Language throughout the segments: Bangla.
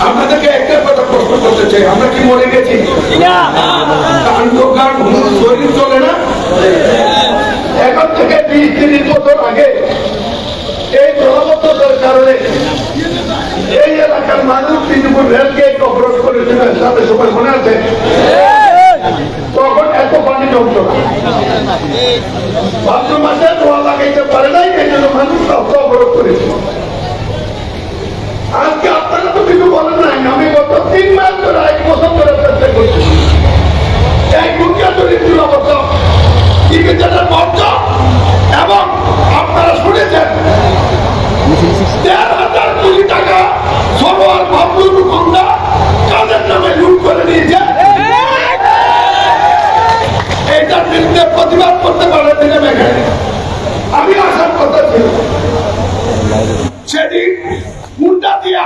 আপনাদেরকে একটা কথা প্রশ্ন করতে চাই আমরা কি মরে গেছি? শরীর চলে না? এখন থেকে বিশ তিরিশ বছর আগে এই প্রভাবতার কারণে এই এলাকার মানুষ তৃণমূল রেলকে অবরোধ করেছিল সাথে সময় মনে আছে? তখন এত পানি জমত ভাদ্র মাসে ধোয়া লাগাইতে পারে নাই এই জন্য মানুষ অবরোধ করেছিল আজকে আপনারা তো কিছু বলেন নাই আমি গত তিন মাস ধরে, এক বছর ধরে চেষ্টা করছি। এই দুর্গা দরিদ্র অবস্থা বর্জ এবং আপনারা শুনেছেন, দেড় হাজার কোটি টাকা করে নিয়েছে? এইটার বিরুদ্ধে প্রতিবাদ করতে পারে আমি আসার কথা ছিল। মুন্ডা দিয়া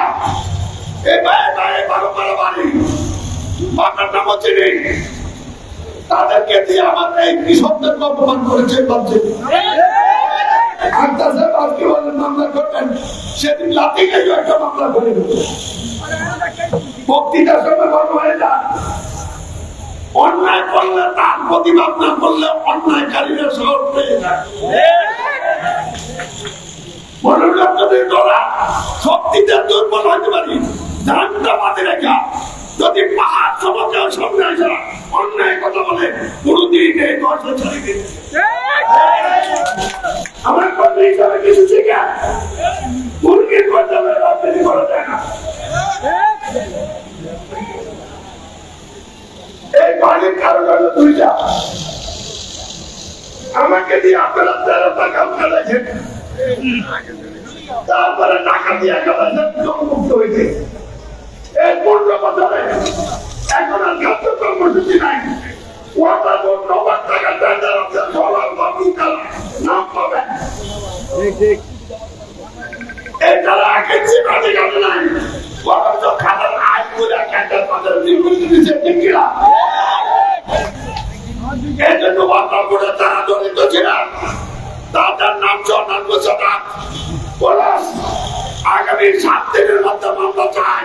এ বায়ে বায়ে বারো বারো বাড়ি। বাবার নামও চিনি তাদেরকে দিয়ে আমার এই কৃষকদেরকে অপমান করেছে, ভাবছে। আক্তার সাহেব আজকে বলেন, মামলা করবেন? সেদিন লাতি গেছে একটা মামলা করে দিল। বক্তৃতার সময় বন্ধ হয়ে যায়। অন্যায় করলে তার প্রতিবাদ না করলে অন্যায়কারীরা শহর পেয়ে যায়। মনোরঞ্জন যদি শক্তিতে দুর্বল হতে পারি। মাঝে রেখা। যদি পাহাড় সমাজের সামনে আসা অন্যায় কথা বলে, কোনদিন এই দশ ছাড়ি দিন। আমার কর্মী হিসাবে কিছু শিখা মুরগির কথা রাজনীতি করা যায় না। এই পানির কারণ হলো দুইটা আমাকে দিয়ে আপনারা তেরো টাকা ফেলেছেন তারপরে টাকা দিয়ে একেবারে মুক্ত হয়েছে এই পনেরো বছরে এখন আর খাদ্য কর্মসূচি নাই। ওয়াটার বোর্ড নবার টাকা টেন্ডার আছে বাবু কালা নাম পাবে যারা আঁকেছি কাজে কাজে নাই। বরঞ্চ খাতার আয় করে ক্যান্টার পাতার নির্মিত দিচ্ছে ঠিক কিনা এই জন্য ওয়াটার বোর্ডে যারা জড়িত ছিলেন তাদের নাম পলাশ আগামী সাত দিনের মধ্যে মামলা চাই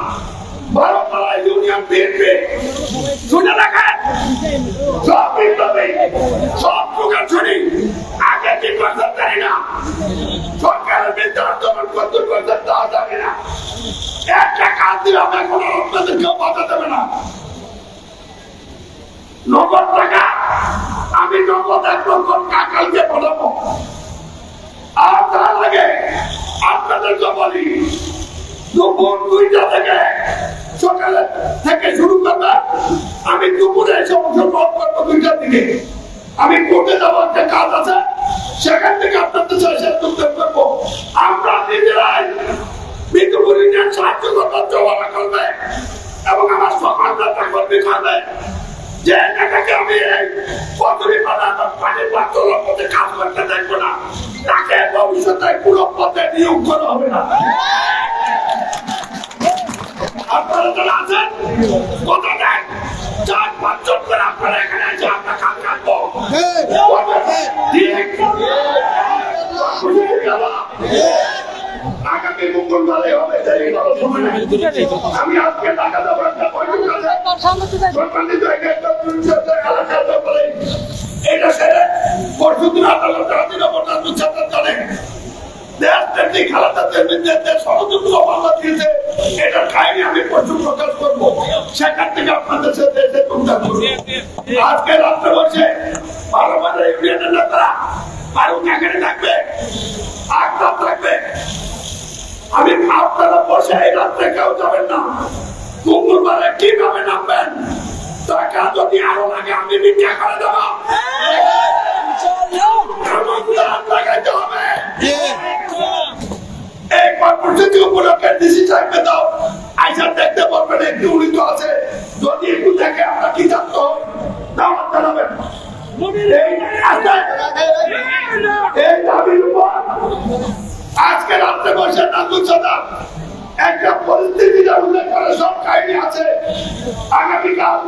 বারোপাড়া ইউনিয়ন বিএনপি শুনে সব বিপ্লবী সব প্রকার শুনি আগে কি করতে চাই না। সরকারের করতে করতে দেওয়া যাবে না। একটা কাজ দিলে আমরা কোনো আপনাদের কেউ বাধা দেবে না। নগদ টাকা। আমি নগদ এক লক্ষ কাকালকে আর তার আগে আপনাদেরকে বলি, দুপুর দুইটা থেকে সকালে থেকে শুরু করবে। আমি দুপুরে এসে অংশগ্রহণ করব দুইটার দিকে। আমি কোর্টে যাব, একটা কাজ আছে। সেখান থেকে আপনাদের সাথে যোগদান করব আমরা নিজেরাই বিদ্যুৎ সাহায্য করবার জমানা করবে এবং আমার সকালটা করবে। খাবে যে এটাকে আমি এই পথরি পাতা পানি পাত্রের মধ্যে কাজ করতে দেখব না, তাকে ভবিষ্যতে পুরো পথে নিয়োগ করা হবে না। আপনারা আছেন? কথা দেন চার পাঁচজন করে আপনারা এখানে এসে আমরা কাজ কাটবো। আছে। পরশুদিন আদালত হাজিরা ভোটার ছাত্র জানে দেশ তেমনি খেলাটা তেমনি দেশের ষড়যন্ত্র মামলা দিয়েছে। এটা কাহিনী আমি প্রচুর প্রকাশ করব। রাত্রে বসে বাজার ইউনিয়নের নেতারা বারুক এখানে থাকবে আপনারা বসে এই রাত্রে কেউ যাবেন না। মঙ্গলবারে কীভাবে নামবেন টাকা যদি আরও লাগে আমি ভিক্ষা করে দেবো। আজকে রাত্রে বসে নান্দুর সাদা একটা পরিস্থিতিটা উল্লেখ করে সব কাহিনী আছে। আগামীকাল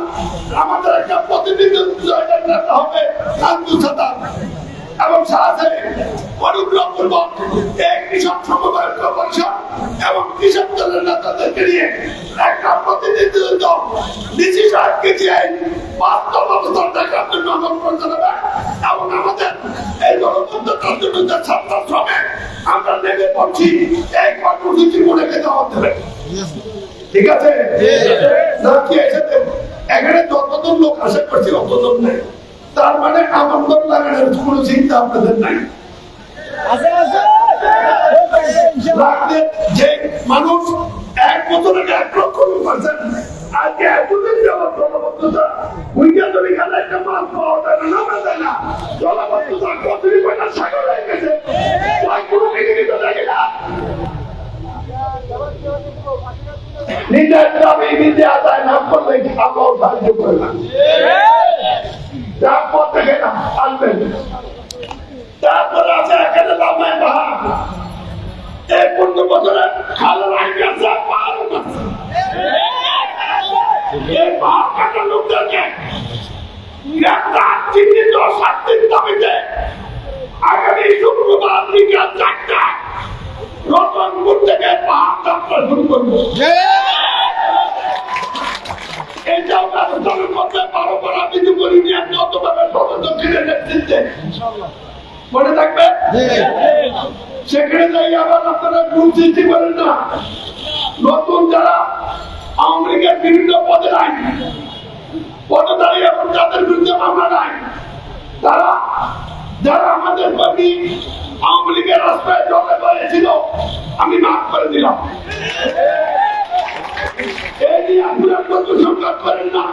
আমাদের একটা প্রতিনিধিত্ব নেতা হবে এবং সাথে অনুগ্রহ পূর্বক কৃষক সমবায় পরিষদ এবং কৃষক দলের নেতাদেরকে নিয়ে একটা প্রতিনিধিত্ব ডিসি সাহেবকে দিয়ে অবস্থা দেখার ঠিক আছে না কি এসেছে লোক আশা করছি, অতজন নেই। তার মানে আমন্ত্রণ লাগানোর কোনো চিন্তা আপনাদের নাই। রাখতে যে মানুষ এক বছরে এক লক্ষ লোক আছেন আজকে এতদিন যাওয়ার জলবদ্ধতা উইকে যদি খেলা, একটা মাছ পাওয়া যায় না, নামা যায় না। জলবদ্ধতা কতদিন পয়সা সাগর হয়ে গেছে? কোনো পৃথিবীতে তো দেখে না। নিজের দাবি নিজে আদায় না করলে আমরাও সাহায্য করে না। যার পর থেকে না আনবেন তারপরে আছে এখানে লামায় বাহা এই পনেরো বছরে খালের আগে আছে পাহাড় এই পাহাড় কাটা লোকদেরকে গ্রেপ্তার চিহ্নিত শাস্তির দাবিতে আগামী শুক্রবার বিকাল চারটায় রতনপুর থেকে পাহাড় যাত্রা শুরু করব। এটাও ব্যবস্থার মধ্যে বারো বার আমি তো করিনি আপনি অতভাবে সদস্য ছিলেন নেতৃত্বে। মনে থাকবে? সেখানে যাই আবার আপনারা ভুল সৃষ্টি করেন না। নতুন যারা আওয়ামী বিভিন্ন পদে নাই। পদে এখন যাদের বিরুদ্ধে মামলা নাই। তারা, যারা আমাদের কর্মী আওয়ামী লীগের রাস্তায় জলে করেছিল আমি মাফ করে দিলাম। এই নিয়ে আপনারা কত সংঘাত করেন না।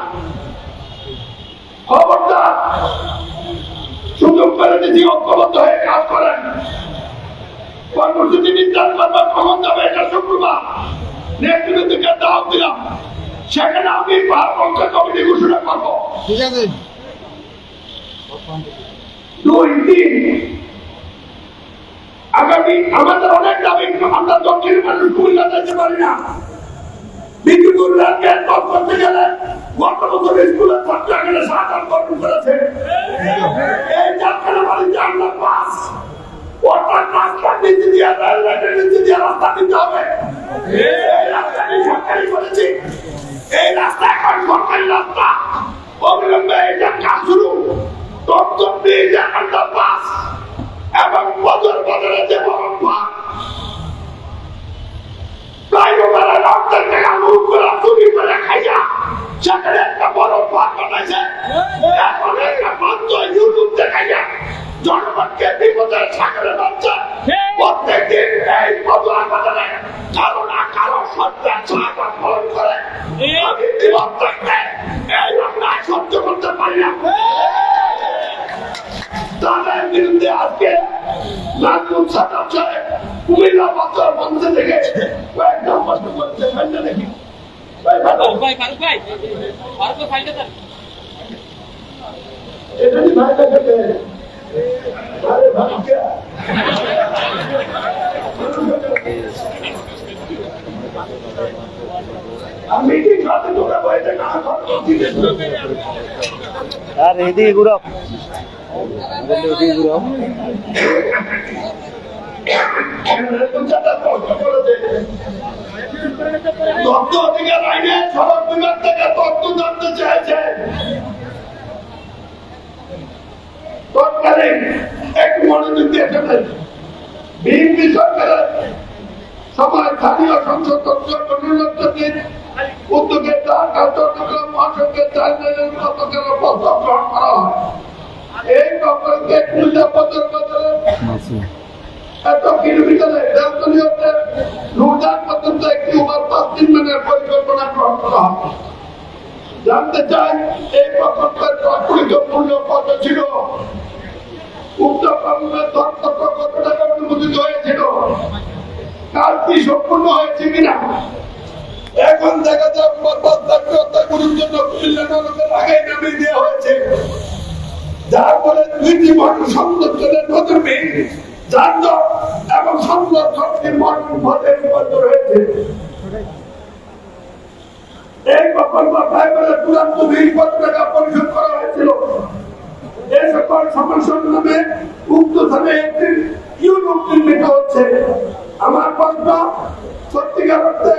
খবরদার, সুযোগ করে দিচ্ছি ঐক্যবদ্ধ হয়ে কাজ করেন। কর্মসূচি নির্ধারণ করবার কখন যাবে এটা শুক্রবার। নেতৃত্বকে দাওয়াত দিলাম সেখানে আমি পক্ষ কমিটি ঘোষণা করব ঠিক আছে দুই তিন আগামী আমাদের অনেক দাবি আমরা দক্ষিণ মানুষ কুমিল্লা যেতে পারি না বিদ্যুৎ রাজ্যের করতে গেলে গত বছর স্কুলের ছাত্র এখানে সাধারণ গঠন করেছে এই যাত্রা বাড়িতে আমরা পাস অর্থাৎ রাস্তার নিচে দিয়ে রেল লাইনের নিচে দিয়ে রাস্তা দিতে হবে সরকারি বলেছি এই রাস্তা এখন সরকারি রাস্তা অবিলম্বে এটা কাজ শুরু দপ্তর দিয়ে জাকান্ডা পাস এবং বদর বদরে যে বহন পাস সহ্য করতে পারি না তাদের বিরুদ্ধে আজকে নাজমুল সাদাব সাহেব কুমিল্লা বাচ্চার বন্ধ থেকে কয়েকটা কে? আমি না আর এদিকে ঘুরো। এদিকে ঘুরো অধিকার আইনে সড়ক বিভাগ থেকে তথ্য জানতে চেয়েছে তৎকালীন এক মনোযোগ বিএনপি সরকারের সময় স্থানীয় সংসদ ঢাকা প্রস্তাব গ্রহণ করা হয়। এই প্রকল্পে রোজার পর্যন্ত একটি ওভারপাস নির্মাণের পরিকল্পনা গ্রহণ করা হয়। জানতে চাই এই প্রকল্পের প্রকৃত মূল্য কত ছিল? উক্ত প্রকল্পের দরপত্র কত টাকা অনুমোদিত হয়েছিল? কাজ কি সম্পূর্ণ হয়েছে কিনা? এখন দেখা যায় করার জন্য আগে নামিয়ে দেওয়া হয়েছে। যার সংরক্ষণ নির্মাণ পথে নিবদ্ধ রয়েছে এই করা হয়েছিল। এই সকল সমস্যার নামে একটি হচ্ছে। আমার প্রশ্ন, সত্যিকার অর্থে